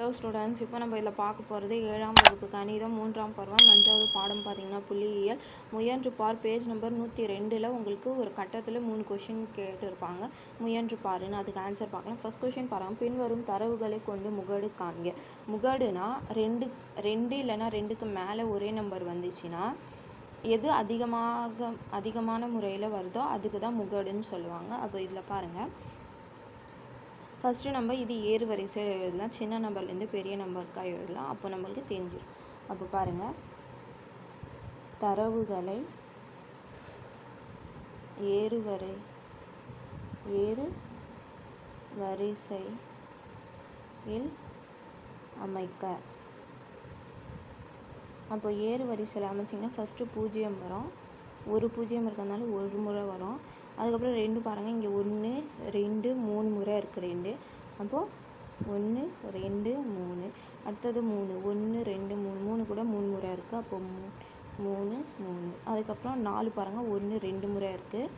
Hello students இப்போ நம்ம இதில் பார்க்க போகிறது ஏழாம் வகுப்பு கணிதம் மூன்றாம் பருவம் அஞ்சாவது பாடம் பார்த்தீங்கன்னா புள்ளியியல் முயன்று பார் பேஜ் நம்பர் நூற்றி ரெண்டில் உங்களுக்கு ஒரு கட்டத்தில் மூணு கொஷின் கேட்டிருப்பாங்க. முயன்று பாருன்னு அதுக்கு ஆன்சர் பார்க்கலாம். ஃபர்ஸ்ட் கொஷின் பாருங்கள் பின்வரும் தரவுகளை கொண்டு முகடு காண்க. முகடுனா ரெண்டு ரெண்டு இல்லைன்னா ரெண்டுக்கு மேலே ஒரே நம்பர் வந்துச்சுன்னா எது அதிகமாக அதிகமான முறையில் வருதோ அதுக்கு தான் முகடுன்னு சொல்லுவாங்க. அப்போ இதில் பாருங்கள் ஃபஸ்ட்டு நம்ம இது ஏறு வரிசையில் எழுதலாம். சின்ன நம்பர்லேருந்து பெரிய நம்பருக்காக எழுதலாம். அப்போ நம்மளுக்கு தெரிஞ்சிடும் அப்போ பாருங்கள் தரவுகளை ஏறுவரை ஏறு வரிசையில் அமைக்க. அப்போ ஏறு வரிசையில் அமைச்சிங்கன்னா ஃபஸ்ட்டு பூஜ்ஜியம் வரும். ஒரு பூஜ்ஜியம் இருக்கிறதுனால ஒரு முறை வரும். அதுக்கப்புறம் ரெண்டு பாருங்கள் இங்கே ஒன்று ரெண்டு மூணு முறை இருக்குது ரெண்டு. அப்போது ஒன்று ரெண்டு மூணு. அடுத்தது மூணு. ஒன்று ரெண்டு மூணு. மூணு கூட மூணு முறை இருக்குது அப்போ மூ மூணு மூணு. அதுக்கப்புறம் நாலு பாருங்கள் ஒன்று ரெண்டு முறை இருக்குது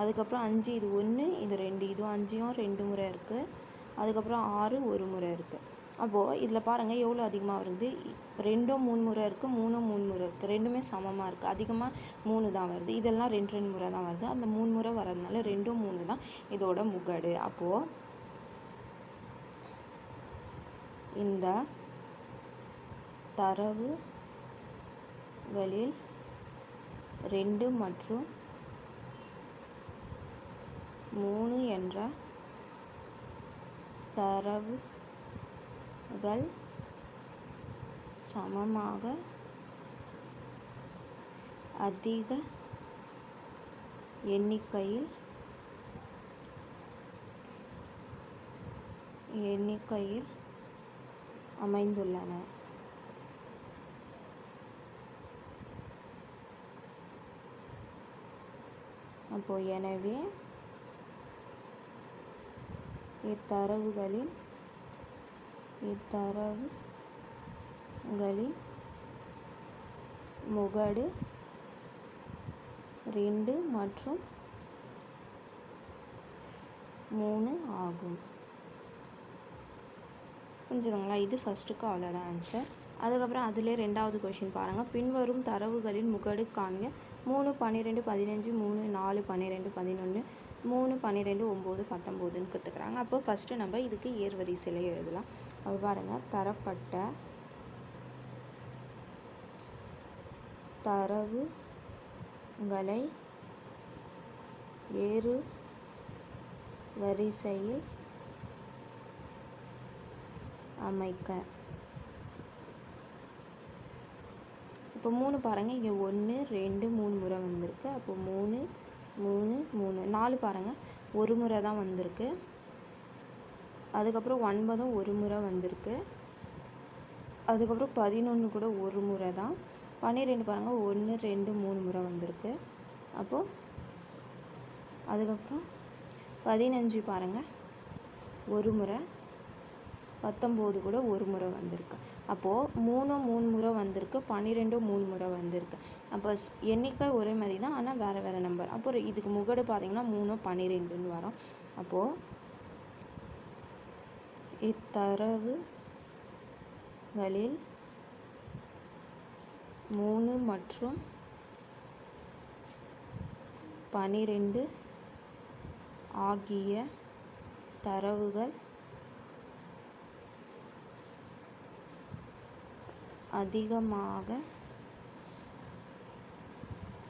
அதுக்கப்புறம் அஞ்சு இது ஒன்று இது ரெண்டு. இதுவும் அஞ்சையும் ரெண்டு முறை இருக்குது அதுக்கப்புறம் ஆறு ஒரு முறை இருக்குது அப்போது இதில் பாருங்கள் எவ்வளோ அதிகமாக வருது? ரெண்டும் மூணு முறை இருக்குது மூணோ மூணு முறை இருக்குது ரெண்டுமே சமமாக இருக்குது அதிகமாக மூணு தான் வருது. இதெல்லாம் ரெண்டு ரெண்டு முறை தான் வருது. அந்த மூணு முறை வர்றதுனால ரெண்டும் மூணு தான் இதோட முகடு. அப்போது இந்த தரவுகளில் ரெண்டு மற்றும் மூணு என்ற தரவு உடல் சமமாக அதிக எண்ணிக்கையில் எண்ணிக்கையில் அமைந்துள்ளன. அப்போ எனவே இத்தரவுகளின் இத்தரவுகளின் முகடு ரெண்டு மற்றும் மூணு ஆகும். புரிஞ்சுக்கோங்களா இது ஃபஸ்ட்டு காலோட ஆன்சர் அதுக்கப்புறம் அதிலே ரெண்டாவது கொஷின் பாருங்கள் பின்வரும் தரவுகளின் முகடு காண்க மூணு பன்னிரெண்டு பதினஞ்சு மூணு நாலு பன்னிரெண்டு பதினொன்று மூணு பன்னிரெண்டு ஒம்பது பத்தொம்போதுன்னு கற்றுக்குறாங்க அப்போ ஃபஸ்ட்டு நம்ம இதுக்கு ஏர்வரிசையில் எழுதலாம். அப்போ பாருங்கள் தரப்பட்ட தரவுகளை ஏறு வரிசையில் அமைக்க இப்போ மூணு பாருங்கள் இங்கே ஒன்று ரெண்டு மூணு முறை வந்திருக்கு. அப்போ மூணு மூணு மூணு நாலு பாருங்கள் ஒரு முறை தான் வந்திருக்கு. அதுக்கப்புறம் ஒன்பதும் ஒரு முறை வந்திருக்கு. அதுக்கப்புறம் பதினொன்று கூட ஒரு முறை தான். பன்னிரெண்டு பாருங்கள் ஒன்று ரெண்டு மூணு முறை வந்திருக்கு. அப்போது அதுக்கப்புறம் பதினஞ்சு பாருங்கள் ஒரு முறை. பத்தொம்போது கூட ஒரு முறை வந்திருக்கு. அப்போது மூணும் மூணு முறை வந்திருக்கு பன்னிரெண்டும் மூணு முறை வந்திருக்கு. அப்போ எண்ணிக்கை ஒரே மாதிரி தான் ஆனால் வேறு வேறு நம்பர் அப்புறம் இதுக்கு முகடு பார்த்திங்கன்னா மூணு பன்னிரெண்டுன்னு வரும். அப்போது இத்தரவுகளில் மூணு மற்றும் பனிரெண்டு ஆகிய தரவுகள் அதிகமாக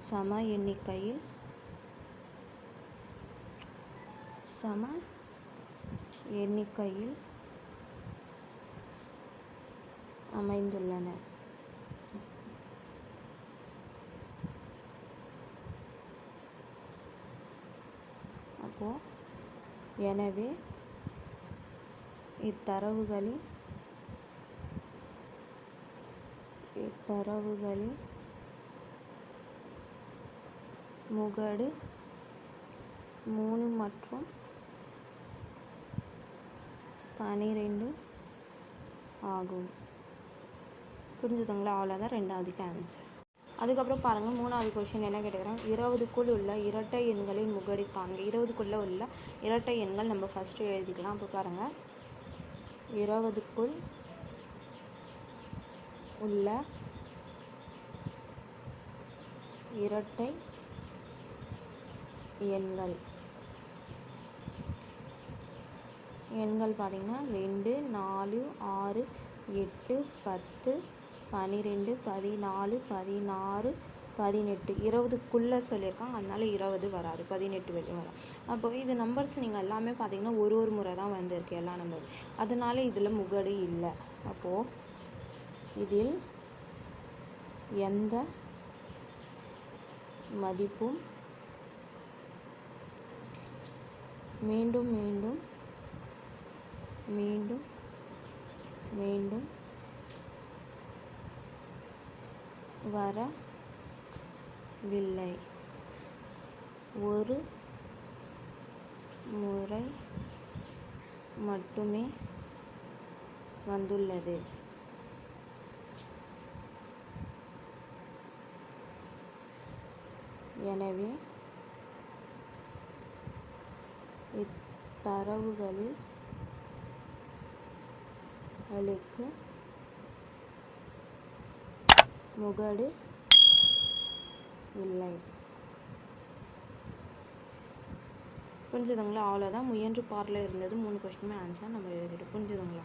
சம எண்ணிக்கையில் சம எண்ணிக்கையில் அமைந்துள்ளன. அப்போ எனவே இத்தரவுகளின் தரவுகளின் முகடு மூணு மற்றும் பனிரெண்டு ஆகும். புரிஞ்சுதுங்களா? அவ்வளோதான் ரெண்டாவதுக்கு ஆன்சர் அதுக்கப்புறம் பாருங்கள் மூணாவது கொஷின் என்ன கேட்டுக்கிறாங்க இருபதுக்குள் உள்ள இரட்டை எண்களின் முகடு காண்க இருபதுக்குள்ளே உள்ள இரட்டை எண்கள் நம்ம ஃபஸ்ட்டு எழுதிக்கலாம். அப்போ பாருங்கள் இருபதுக்குள் உள்ள இரட்டை எண்கள். எண்கள் பார்த்திங்கன்னா ரெண்டு நாலு ஆறு எட்டு பத்து பன்னிரெண்டு பதினாலு பதினாறு பதினெட்டு. இருபதுக்குள்ளே சொல்லியிருக்காங்க. அதனால் இருபது வராது. பதினெட்டு வரைக்கும் வரும். அப்போ இது நம்பர்ஸ் நீங்கள் எல்லாமே பார்த்தீங்கன்னா ஒரு ஒரு முறை தான் வந்திருக்கு எல்லா நம்பரும் அதனால இதில் முகடு இல்லை. அப்போது இதில் எந்த மதிப்பும் மீண்டும் மீண்டும் மீண்டும் மீண்டும் வரவில்லை. ஒரு முறை மட்டுமே வந்துள்ளது. எனவே இத்தரவுகளில் களுக்கு முகடு இல்லை. புரிஞ்சுதுங்களா? அவ்வளோதான் முயன்று பாரில் இருந்தது. மூணு கொஸ்டினுமே ஆன்சர் நம்ம எழுதிட்டு புரிஞ்சுதுங்களா?